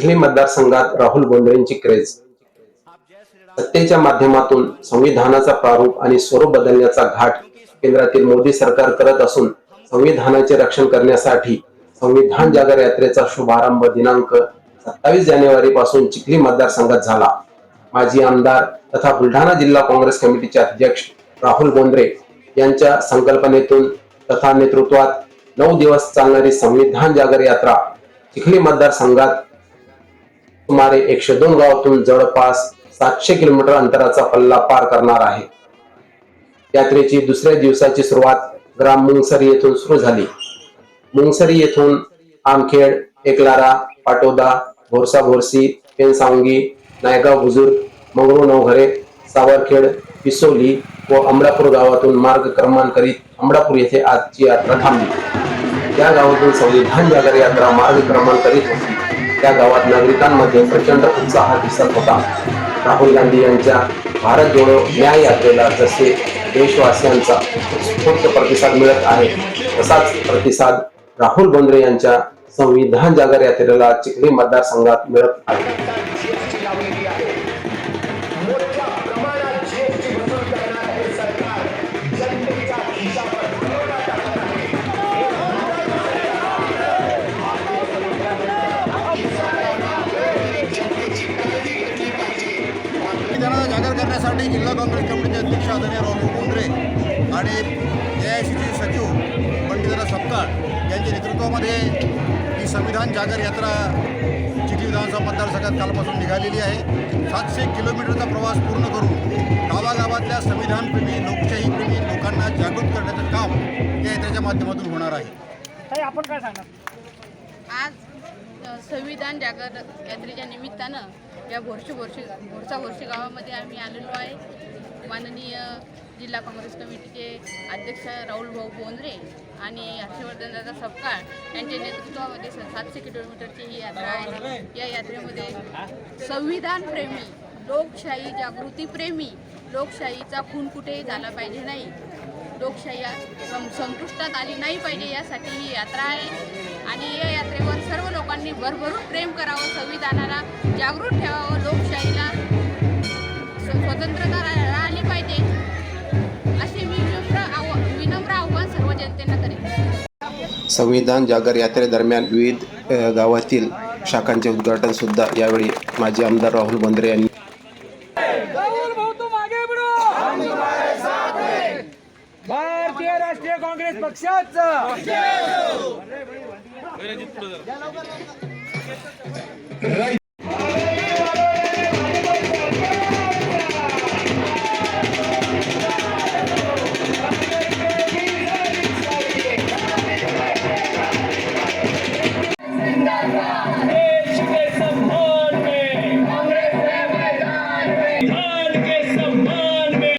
चिखली मतदारसंघात राहुल बोंद्रेंची क्रेज. सत्तेच्या माध्यमातून संविधानाचा प्रारूप आणि स्वरूप बदलण्याचा घाट केंद्रातील मोदी सरकार करत असून संविधानाचे रक्षण करण्यासाठी संविधान जागर यात्रेचा शुभारंभ दिनांक सत्तावीस जानेवारी पासून चिखली मतदारसंघात झाला. माजी आमदार तथा बुलढाणा जिल्हा काँग्रेस कमिटीचे अध्यक्ष राहुल गोंद्रे यांच्या संकल्पनेतून तथा नेतृत्वात नऊ दिवस चालणारी संविधान जागर यात्रा चिखली मतदारसंघात सुमारे एकशे दोन गावातून जवळपास सातशे किलोमीटर अंतराचा पल्ला पार करणार आहे. यात्रेची दुसऱ्या दिवसाची सुरुवात ग्राम मुंगसरी येथून सुरू झाली. मुंगसरी येथून आमखेड एकलारा पाटोदा भोरसा भोरसी पेनसावंगी नायगाव बुजुर्ग मंगरू नवघरे सावरखेड पिसोली व अमरापूर गावातून मार्ग क्रमांक करीत अमरापूर येथे आजची यात्रा थांबली. त्या गावातून संविधान जागर यात्रा मार्ग क्रमांक करीत होती. त्या गावात नागरिकांमध्ये प्रचंड उत्साह दिसत होता. राहुल गांधी यांच्या भारत जोडो न्याय यात्रेला जसे देशवासियांचा उत्स्फूर्त प्रतिसाद मिळत आहे तसाच प्रतिसाद राहुल बोंद्रे यांच्या संविधान जागर यात्रेला चिखली मतदारसंघात मिळत आहे. करण्यासाठी जिल्हा काँग्रेस कमिटीचे अध्यक्ष आदरणीय राहुल बोंद्रे आणि ए आय सीचे सचिव पंडितराव सपकाळ यांच्या नेतृत्वामध्ये ही संविधान जागर यात्रा चिखली विधानसभा मतदारसंघात कालपासून निघालेली आहे. सातशे किलोमीटरचा प्रवास पूर्ण करून गावागावातल्या संविधानप्रेमी लोकशाहीप्रेमी लोकांना जागृत करण्याचं काम या यात्रेच्या माध्यमातून होणार आहे. आपण काय सांगणार? आज संविधान जागर यात्रेच्या निमित्तानं या भोरशी भोरशी भोरसा भोरशी गावामध्ये आम्ही आलेलो आहे. माननीय जिल्हा काँग्रेस कमिटीचे अध्यक्ष राहुल भाऊ बोंद्रे आणि हर्षवर्धन दादा सपकाळ यांच्या नेतृत्वामध्ये स- सातशे किलोमीटरची ही यात्रा आहे. या यात्रेमध्ये संविधानप्रेमी लोकशाही जागृतीप्रेमी लोकशाहीचा खून कुठेही झाला पाहिजे नाही लोकशाही संपुष्टात आली नाही पाहिजे यासाठी ही यात्रा आहे. आणि या यात्रेवर लोकांनी भरभरून प्रेम करावं संविधानाला जागृत ठेवावं लोकशाहीला स्वतंत्रता राहिली पाहिजे. असे मी विनम्र आव विनम्र आव्हान सर्व जनतेला करेल संविधान जागर यात्रेदरम्यान विविध गावातील शाखांचे उद्घाटन सुद्धा यावेळी माजी आमदार राहुल बोंद्रे यांनी काँग्रेस पक्षाचं.